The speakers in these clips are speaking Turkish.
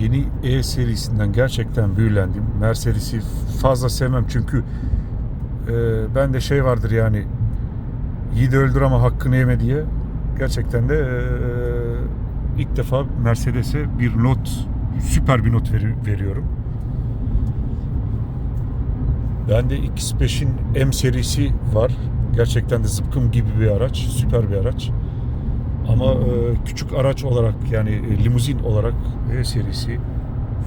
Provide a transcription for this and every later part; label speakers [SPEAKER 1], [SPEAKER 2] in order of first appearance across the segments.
[SPEAKER 1] yeni E serisinden gerçekten büyülendim. Mercedes'i fazla sevmem çünkü e, ben de şey vardır yani yiğidi öldür ama hakkını yeme diye gerçekten de e, ilk defa Mercedes'e bir not süper bir not veri- veriyorum. Bende X5'in M serisi var. Gerçekten de zıpkın gibi bir araç, süper bir araç. Ama e, küçük araç olarak yani e, limuzin olarak E serisi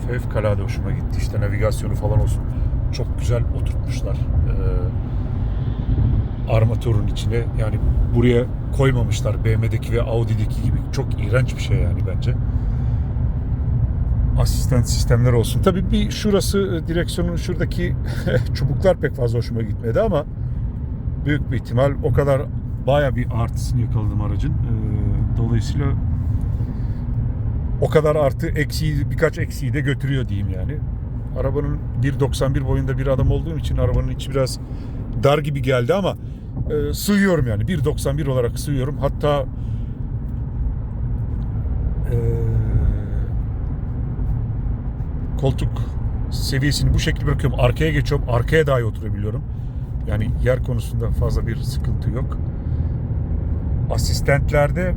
[SPEAKER 1] fevkalade hoşuma gitti. İşte navigasyonu falan olsun. Çok güzel oturtmuşlar. Armatürün içine yani buraya koymamışlar BMW'deki ve Audi'deki gibi. Çok iğrenç bir şey yani bence. Asistan sistemler olsun. Tabii bir şurası direksiyonun şuradaki çubuklar pek fazla hoşuma gitmedi ama büyük bir ihtimal o kadar baya bir artısını yakaladım aracın. Ee, dolayısıyla o kadar artı eksiği birkaç eksiği de götürüyor diyeyim yani. Arabanın 1.91 boyunda bir adam olduğum için arabanın içi biraz dar gibi geldi ama e, sığıyorum yani 1.91 olarak sığıyorum. Hatta e, koltuk seviyesini bu şekilde bırakıyorum. Arkaya geçiyorum. Arkaya dahi oturabiliyorum. Yani yer konusunda fazla bir sıkıntı yok. Asistentlerde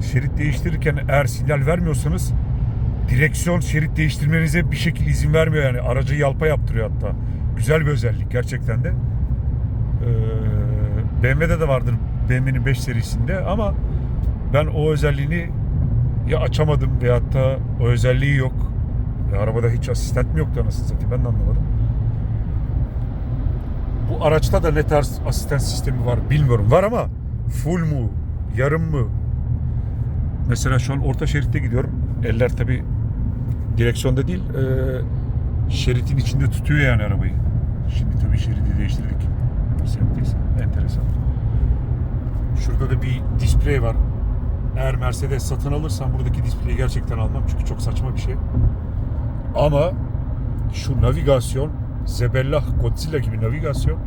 [SPEAKER 1] şerit değiştirirken eğer sinyal vermiyorsanız direksiyon şerit değiştirmenize bir şekilde izin vermiyor yani. Aracı yalpa yaptırıyor hatta. Güzel bir özellik gerçekten de. Ee, BMW'de de vardır BMW'nin 5 serisinde ama ben o özelliğini ya açamadım veyahut da o özelliği yok. E, arabada hiç asistent mi yoktu anasını satayım ben de anlamadım. Bu araçta da ne tarz asistan sistemi var bilmiyorum. Var ama full mu, yarım mı? Mesela şu an orta şeritte gidiyorum. Eller tabi direksiyonda değil, e, şeritin içinde tutuyor yani arabayı. Şimdi tabi şeridi değiştirdik. Yaptıysa enteresan. Şurada da bir display var. Eğer Mercedes satın alırsam buradaki display'i gerçekten almam çünkü çok saçma bir şey. Ama şu navigasyon Zebellah Godzilla gibi navigasyon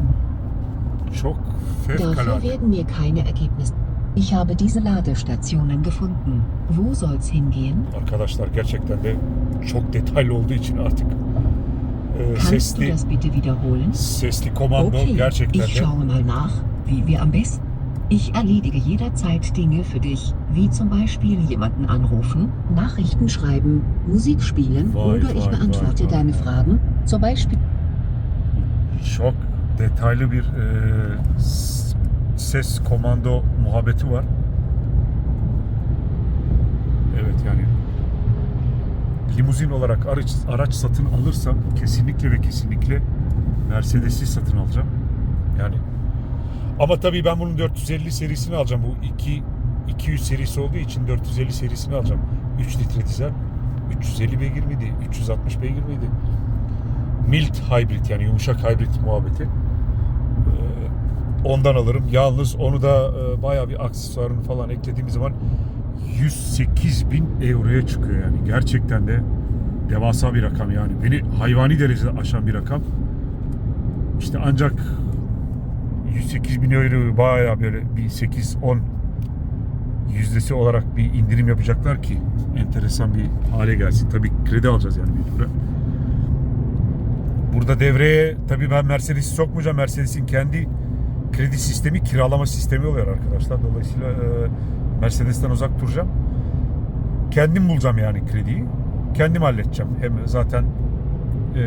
[SPEAKER 1] çok fevkalade.
[SPEAKER 2] Ich habe diese Ladestationen gefunden. Wo soll's hingehen?
[SPEAKER 1] Arkadaşlar gerçekten de çok detaylı olduğu için artık e,
[SPEAKER 2] Kannst du
[SPEAKER 1] sesli
[SPEAKER 2] das bitte wiederholen?
[SPEAKER 1] sesli komando
[SPEAKER 2] Okay,
[SPEAKER 1] gerçekten
[SPEAKER 2] ich
[SPEAKER 1] de
[SPEAKER 2] schaue mal nach, wie wir am besten. Ich erledige jederzeit Dinge für dich, wie zum Beispiel jemanden anrufen, Nachrichten schreiben, Musik spielen
[SPEAKER 1] Vay,
[SPEAKER 2] oder ich
[SPEAKER 1] vay,
[SPEAKER 2] beantworte
[SPEAKER 1] vay, vay.
[SPEAKER 2] deine Fragen, zum Beispiel
[SPEAKER 1] çok detaylı bir e, ses komando muhabbeti var. Evet yani limuzin olarak araç, araç satın alırsam kesinlikle ve kesinlikle Mercedes'i satın alacağım. Yani ama tabii ben bunun 450 serisini alacağım. Bu 2 200 serisi olduğu için 450 serisini alacağım. 3 litre dizel. 350 beygir miydi? 360 beygir miydi? Mild hybrid yani yumuşak hybrid muhabbeti. Ondan alırım. Yalnız onu da e, bayağı bir aksesuarını falan eklediğimiz zaman 108 bin euroya çıkıyor yani. Gerçekten de devasa bir rakam yani. Beni hayvani derecede aşan bir rakam. İşte ancak 108 bin euro bayağı böyle bir 8-10 yüzdesi olarak bir indirim yapacaklar ki enteresan bir hale gelsin. Tabii kredi alacağız yani mecburen. Burada devreye tabii ben Mercedes'i sokmayacağım. Mercedes'in kendi kredi sistemi kiralama sistemi oluyor arkadaşlar. Dolayısıyla e, Mercedes'ten uzak duracağım. Kendim bulacağım yani krediyi. Kendim halledeceğim. Hem zaten e,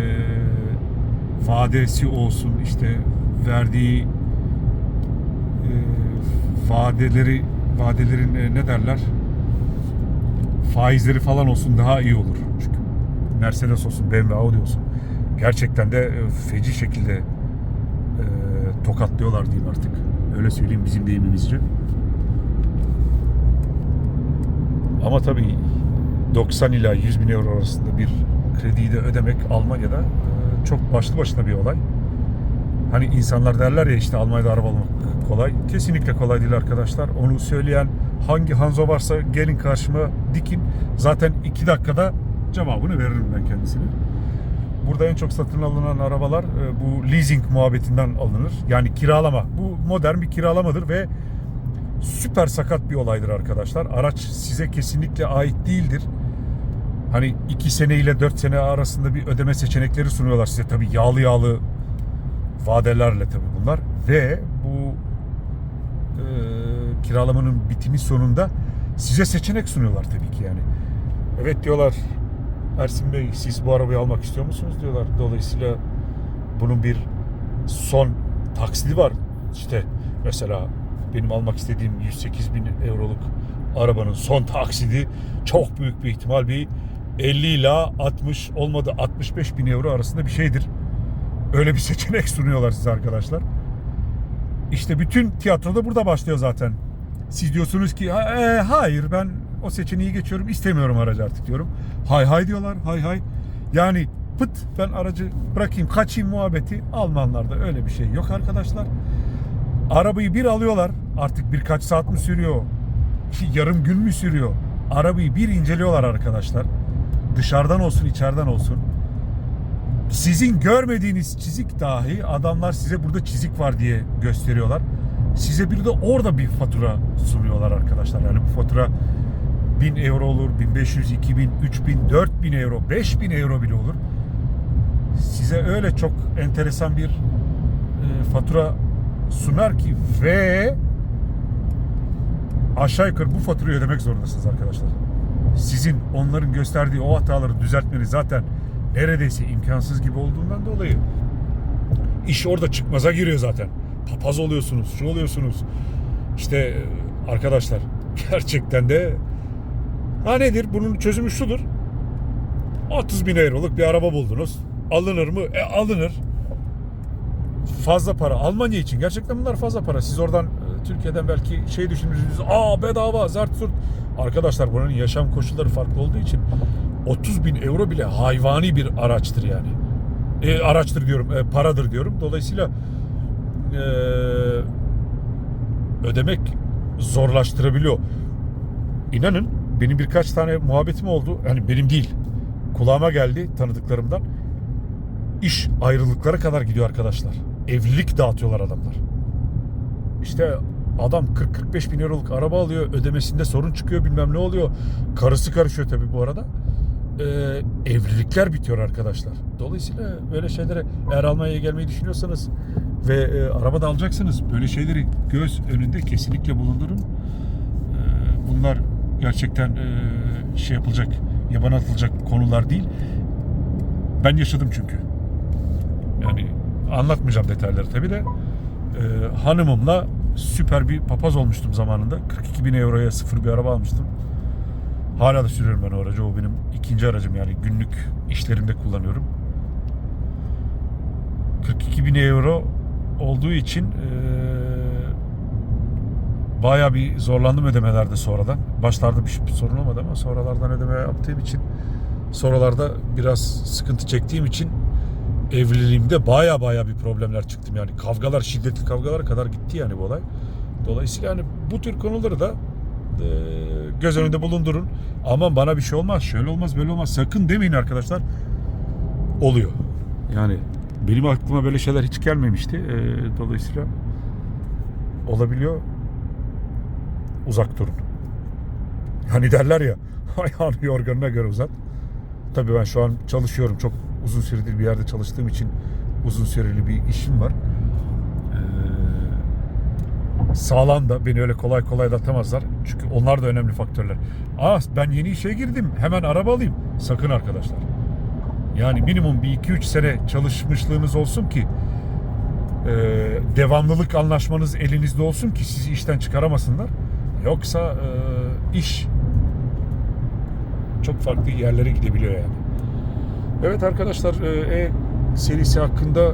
[SPEAKER 1] vadesi olsun işte verdiği e, vadeleri vadelerin e, ne derler faizleri falan olsun daha iyi olur. Çünkü Mercedes olsun, BMW, Audi olsun gerçekten de e, feci şekilde tokatlıyorlar diyeyim artık. Öyle söyleyeyim bizim deyimimizce. Ama tabii 90 ila 100 bin euro arasında bir krediyi de ödemek Almanya'da e, çok başlı başına bir olay. Hani insanlar derler ya işte Almanya'da araba almak kolay. Kesinlikle kolay değil arkadaşlar. Onu söyleyen hangi Hanzo varsa gelin karşıma dikin. Zaten 2 dakikada cevabını veririm ben kendisine. Burada en çok satın alınan arabalar e, bu leasing muhabbetinden alınır. Yani kiralama. Bu modern bir kiralamadır ve süper sakat bir olaydır arkadaşlar. Araç size kesinlikle ait değildir. Hani 2 sene ile 4 sene arasında bir ödeme seçenekleri sunuyorlar size. Tabii yağlı yağlı vadelerle tabii bunlar. Ve bu e, kiralamanın bitimi sonunda size seçenek sunuyorlar tabii ki yani. Evet diyorlar Ersin Bey siz bu arabayı almak istiyor musunuz diyorlar. Dolayısıyla bunun bir son taksidi var. İşte mesela benim almak istediğim 108 bin euroluk arabanın son taksidi çok büyük bir ihtimal bir 50 ila 60 olmadı 65 bin euro arasında bir şeydir. Öyle bir seçenek sunuyorlar size arkadaşlar. İşte bütün tiyatroda burada başlıyor zaten. Siz diyorsunuz ki "Ha- e, hayır ben o seçeneği geçiyorum istemiyorum aracı artık diyorum. Hay hay diyorlar hay hay. Yani pıt ben aracı bırakayım kaçayım muhabbeti Almanlarda öyle bir şey yok arkadaşlar. Arabayı bir alıyorlar artık birkaç saat mi sürüyor yarım gün mü sürüyor arabayı bir inceliyorlar arkadaşlar. Dışarıdan olsun içeriden olsun. Sizin görmediğiniz çizik dahi adamlar size burada çizik var diye gösteriyorlar. Size bir de orada bir fatura sunuyorlar arkadaşlar. Yani bu fatura 1000 euro olur, 1500, 2000, 3000, 4000 euro, 5000 euro bile olur. Size öyle çok enteresan bir e, fatura sunar ki ve aşağı yukarı bu faturayı ödemek zorundasınız arkadaşlar. Sizin onların gösterdiği o hataları düzeltmeniz zaten neredeyse imkansız gibi olduğundan dolayı iş orada çıkmaza giriyor zaten. Papaz oluyorsunuz, şu oluyorsunuz. İşte e, arkadaşlar gerçekten de ha nedir? Bunun çözümü şudur. 30 bin euroluk bir araba buldunuz. Alınır mı? E alınır. Fazla para. Almanya için gerçekten bunlar fazla para. Siz oradan e, Türkiye'den belki şey düşünürsünüz. Aa bedava zart zurt. Arkadaşlar buranın yaşam koşulları farklı olduğu için 30 bin euro bile hayvani bir araçtır yani. E, araçtır diyorum, e, paradır diyorum. Dolayısıyla e, ödemek zorlaştırabiliyor. İnanın benim birkaç tane muhabbetim oldu. Yani benim değil. Kulağıma geldi tanıdıklarımdan. İş ayrılıklara kadar gidiyor arkadaşlar. Evlilik dağıtıyorlar adamlar. İşte adam 40-45 bin euroluk araba alıyor. Ödemesinde sorun çıkıyor bilmem ne oluyor. Karısı karışıyor tabii bu arada. Ee, evlilikler bitiyor arkadaşlar. Dolayısıyla böyle şeylere eğer Almanya'ya gelmeyi düşünüyorsanız ve e, araba da alacaksınız böyle şeyleri göz önünde kesinlikle bulundurun. Ee, bunlar gerçekten e, şey yapılacak, yaban atılacak konular değil. Ben yaşadım çünkü. Yani anlatmayacağım detayları tabii de. Ee, hanımımla süper bir papaz olmuştum zamanında. 42 bin euroya sıfır bir araba almıştım. Hala da sürüyorum ben o aracı. O benim ikinci aracım yani günlük işlerimde kullanıyorum. 42 bin euro olduğu için eee bayağı bir zorlandım ödemelerde sonradan. Başlarda bir, bir sorun olmadı ama sonralardan ödeme yaptığım için sonralarda biraz sıkıntı çektiğim için evliliğimde baya baya bir problemler çıktım yani kavgalar şiddetli kavgalara kadar gitti yani bu olay. Dolayısıyla hani bu tür konuları da e, göz önünde bulundurun. Aman bana bir şey olmaz, şöyle olmaz, böyle olmaz. Sakın demeyin arkadaşlar. Oluyor. Yani benim aklıma böyle şeyler hiç gelmemişti. E, dolayısıyla olabiliyor. Uzak durun. Hani derler ya ayağını yorganına göre uzat. Tabii ben şu an çalışıyorum. Çok uzun süredir bir yerde çalıştığım için uzun süreli bir işim var. Ee, sağlam da beni öyle kolay kolay atamazlar. Çünkü onlar da önemli faktörler. Aa ben yeni işe girdim. Hemen araba alayım. Sakın arkadaşlar. Yani minimum bir 2-3 sene çalışmışlığınız olsun ki e, devamlılık anlaşmanız elinizde olsun ki sizi işten çıkaramasınlar. Yoksa e, iş çok farklı yerlere gidebiliyor yani. Evet arkadaşlar e, E serisi hakkında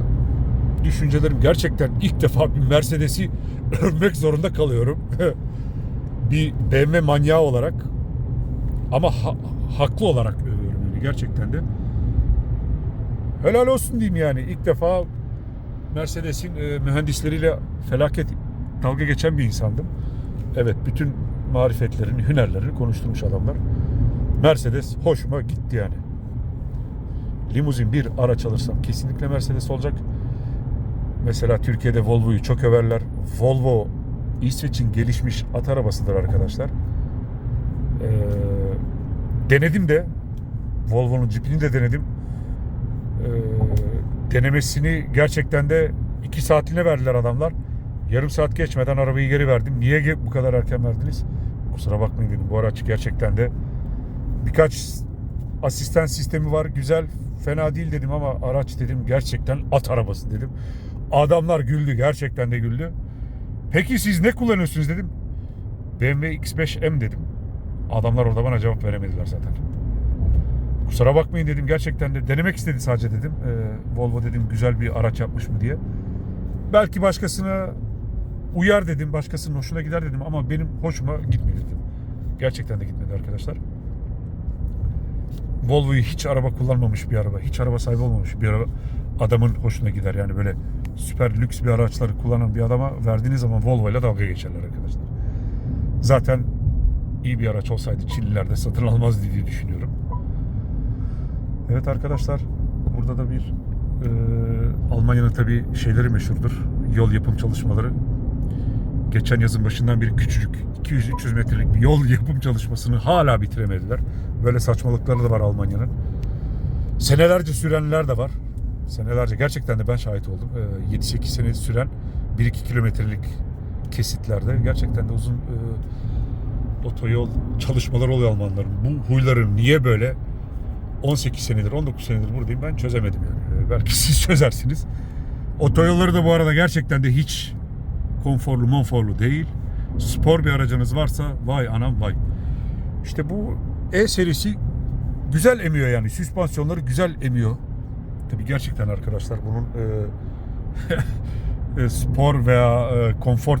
[SPEAKER 1] düşüncelerim gerçekten ilk defa bir Mercedes'i övmek zorunda kalıyorum. bir BMW manyağı olarak ama ha- haklı olarak övüyorum yani gerçekten de. Helal olsun diyeyim yani ilk defa Mercedes'in e, mühendisleriyle felaket dalga geçen bir insandım. Evet bütün marifetlerini, hünerlerini konuşturmuş adamlar. Mercedes hoşuma gitti yani. Limuzin bir araç alırsam kesinlikle Mercedes olacak. Mesela Türkiye'de Volvo'yu çok överler. Volvo İsveç'in gelişmiş at arabasıdır arkadaşlar. Ee, denedim de Volvo'nun Jeep'ini de denedim. Ee, denemesini gerçekten de 2 saatliğine verdiler adamlar. Yarım saat geçmeden arabayı geri verdim. Niye bu kadar erken verdiniz? Kusura bakmayın dedim. Bu araç gerçekten de birkaç asistan sistemi var. Güzel, fena değil dedim ama araç dedim gerçekten at arabası dedim. Adamlar güldü. Gerçekten de güldü. Peki siz ne kullanıyorsunuz dedim. BMW X5M dedim. Adamlar orada bana cevap veremediler zaten. Kusura bakmayın dedim. Gerçekten de denemek istedi sadece dedim. Ee, Volvo dedim güzel bir araç yapmış mı diye. Belki başkasına uyar dedim. Başkasının hoşuna gider dedim ama benim hoşuma gitmedi dedim. Gerçekten de gitmedi arkadaşlar. Volvo'yu hiç araba kullanmamış bir araba, hiç araba sahibi olmamış bir araba adamın hoşuna gider. Yani böyle süper lüks bir araçları kullanan bir adama verdiğiniz zaman Volvo ile dalga geçerler arkadaşlar. Zaten iyi bir araç olsaydı Çinliler de satın almazdı diye düşünüyorum. Evet arkadaşlar burada da bir e, Almanya'nın tabi şeyleri meşhurdur. Yol yapım çalışmaları. Geçen yazın başından beri küçücük 200-300 metrelik bir yol yapım çalışmasını hala bitiremediler. Böyle saçmalıkları da var Almanya'nın. Senelerce sürenler de var. Senelerce gerçekten de ben şahit oldum. Ee, 7-8 sene süren 1-2 kilometrelik kesitlerde gerçekten de uzun e, otoyol çalışmaları oluyor Almanların. Bu huyları niye böyle 18 senedir 19 senedir buradayım ben çözemedim yani. Ee, belki siz çözersiniz. Otoyolları da bu arada gerçekten de hiç konforlu monforlu değil. Spor bir aracınız varsa vay anam vay. İşte bu E serisi güzel emiyor yani. Süspansiyonları güzel emiyor. Tabii gerçekten arkadaşlar bunun e, e, spor veya e, konfor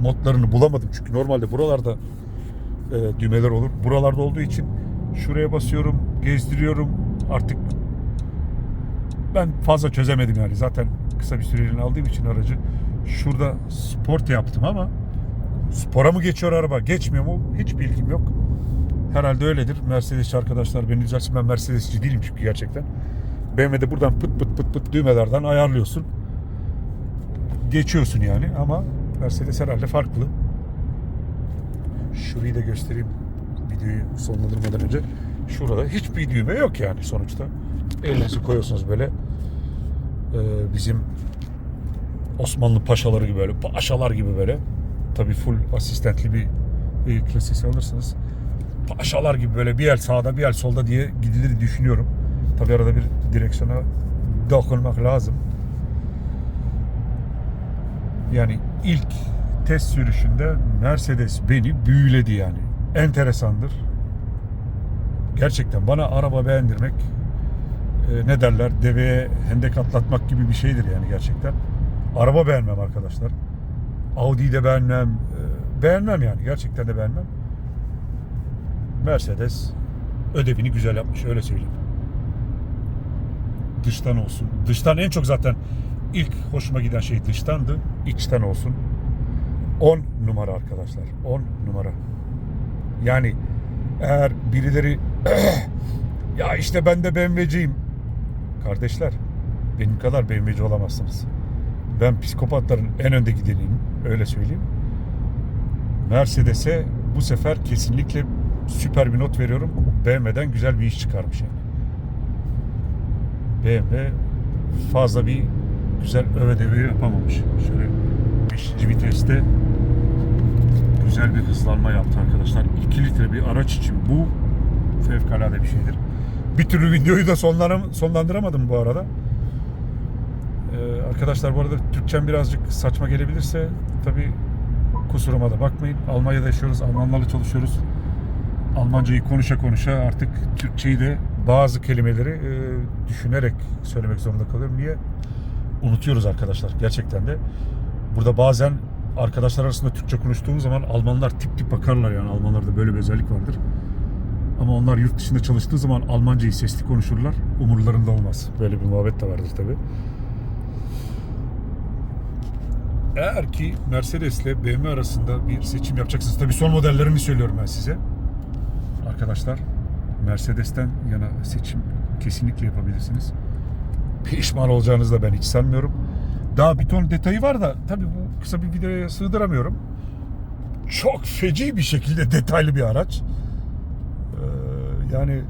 [SPEAKER 1] modlarını bulamadım. Çünkü normalde buralarda e, düğmeler olur. Buralarda olduğu için şuraya basıyorum, gezdiriyorum. Artık ben fazla çözemedim yani. Zaten kısa bir süreliğine aldığım için aracı şurada sport yaptım ama spora mı geçiyor araba, geçmiyor mu? Hiç bilgim yok. Herhalde öyledir. Mercedesçi arkadaşlar beni düzelsin. Ben Mercedesçi değilim çünkü gerçekten. BMW'de buradan pıt pıt pıt pıt düğmelerden ayarlıyorsun. Geçiyorsun yani ama Mercedes herhalde farklı. Şurayı da göstereyim videoyu sonlandırmadan önce. Şurada hiçbir düğme yok yani sonuçta. Elinizi koyuyorsunuz böyle. Ee, bizim Osmanlı paşaları gibi böyle, paşalar gibi böyle. Tabii full asistentli bir e, klasisi alırsınız. Paşalar gibi böyle bir el sağda bir el solda diye gidilir düşünüyorum. Tabii arada bir direksiyona dokunmak lazım. Yani ilk test sürüşünde Mercedes beni büyüledi yani. Enteresandır. Gerçekten bana araba beğendirmek e, ne derler deveye hendek atlatmak gibi bir şeydir yani gerçekten. Araba beğenmem arkadaşlar. Audi'yi de beğenmem. e, beğenmem yani gerçekten de beğenmem. Mercedes ödevini güzel yapmış öyle söyleyeyim. Dıştan olsun. Dıştan en çok zaten ilk hoşuma giden şey dıştandı. İçten olsun. 10 numara arkadaşlar. 10 numara. Yani eğer birileri ya işte ben de BMW'ciyim. Kardeşler benim kadar BMW'ci olamazsınız. Ben psikopatların en önde gideniyim. Öyle söyleyeyim. Mercedes'e bu sefer kesinlikle süper bir not veriyorum. BMW'den güzel bir iş çıkarmış yani. BMW fazla bir güzel öve devi yapamamış. Şöyle 5. viteste güzel bir hızlanma yaptı arkadaşlar. 2 litre bir araç için bu fevkalade bir şeydir. Bir türlü videoyu da sonlandıramadım bu arada. Arkadaşlar bu arada Türkçem birazcık saçma gelebilirse tabi kusuruma da bakmayın. Almanya'da yaşıyoruz, Almanlarla çalışıyoruz. Almancayı konuşa konuşa artık Türkçeyi de bazı kelimeleri e, düşünerek söylemek zorunda kalıyorum. Niye? Unutuyoruz arkadaşlar gerçekten de. Burada bazen arkadaşlar arasında Türkçe konuştuğumuz zaman Almanlar tip tip bakarlar yani Almanlarda böyle bir özellik vardır. Ama onlar yurt dışında çalıştığı zaman Almancayı sesli konuşurlar. Umurlarında olmaz. Böyle bir muhabbet de vardır tabi. Eğer ki Mercedes ile BMW arasında bir seçim yapacaksınız. Tabi son modellerini söylüyorum ben size. Arkadaşlar Mercedes'ten yana seçim kesinlikle yapabilirsiniz. Pişman olacağınızı da ben hiç sanmıyorum. Daha bir ton detayı var da tabii bu kısa bir videoya sığdıramıyorum. Çok feci bir şekilde detaylı bir araç. Ee, yani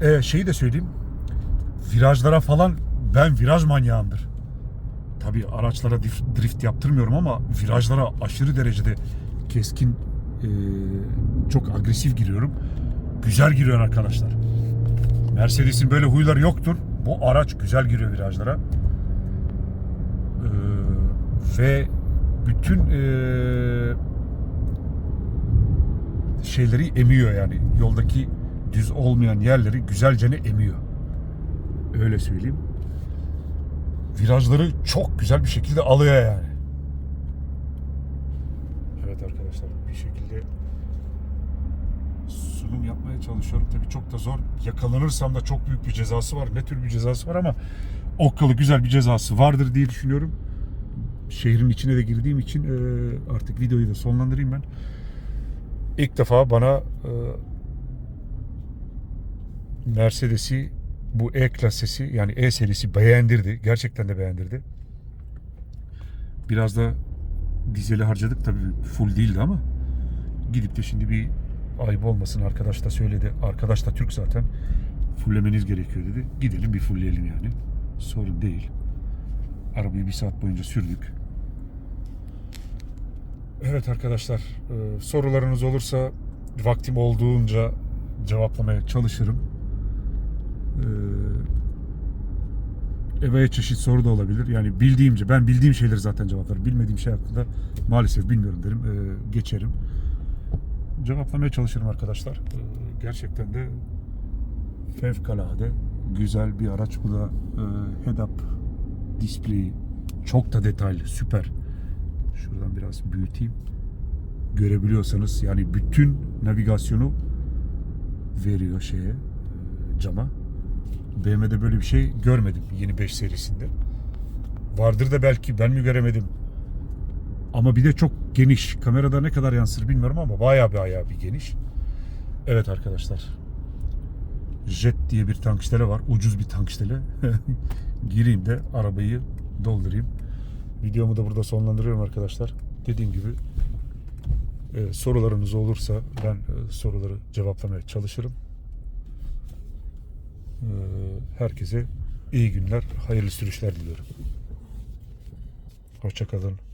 [SPEAKER 1] E, şeyi de söyleyeyim. Virajlara falan ben viraj manyağımdır. Tabii araçlara drift yaptırmıyorum ama virajlara aşırı derecede keskin çok agresif giriyorum. Güzel giriyor arkadaşlar. Mercedes'in böyle huyları yoktur. Bu araç güzel giriyor virajlara. Ve bütün şeyleri emiyor yani. Yoldaki düz olmayan yerleri güzelce emiyor. Öyle söyleyeyim. Virajları çok güzel bir şekilde alıyor yani. Evet arkadaşlar bir şekilde sunum yapmaya çalışıyorum. Tabii çok da zor. Yakalanırsam da çok büyük bir cezası var. Ne tür bir cezası var ama okkalı güzel bir cezası vardır diye düşünüyorum. Şehrin içine de girdiğim için e, artık videoyu da sonlandırayım ben. İlk defa bana e, Mercedes'i bu E klasesi yani E serisi beğendirdi. Gerçekten de beğendirdi. Biraz da dizeli harcadık tabii full değildi ama gidip de şimdi bir ayıp olmasın arkadaş da söyledi. Arkadaş da Türk zaten. Fullemeniz gerekiyor dedi. Gidelim bir fullleyelim yani. Sorun değil. Arabayı bir saat boyunca sürdük. Evet arkadaşlar e, sorularınız olursa vaktim olduğunca cevaplamaya çalışırım. Ee, Eveye çeşit soru da olabilir. Yani bildiğimce, ben bildiğim şeyleri zaten cevaplarım. Bilmediğim şey hakkında maalesef bilmiyorum derim. Ee, geçerim. Cevaplamaya çalışırım arkadaşlar. Ee, gerçekten de fevkalade güzel bir araç. Bu da e, head-up display. Çok da detaylı, süper. Şuradan biraz büyüteyim. Görebiliyorsanız yani bütün navigasyonu veriyor şeye, e, cama. BMW'de böyle bir şey görmedim yeni 5 serisinde. Vardır da belki ben mi göremedim. Ama bir de çok geniş. Kamerada ne kadar yansır bilmiyorum ama bayağı bayağı bir geniş. Evet arkadaşlar. Jet diye bir tankstele var. Ucuz bir tankstele. Gireyim de arabayı doldurayım. Videomu da burada sonlandırıyorum arkadaşlar. Dediğim gibi e, sorularınız olursa ben e, soruları cevaplamaya çalışırım. E, herkese iyi günler, hayırlı sürüşler diliyorum. Hoşçakalın.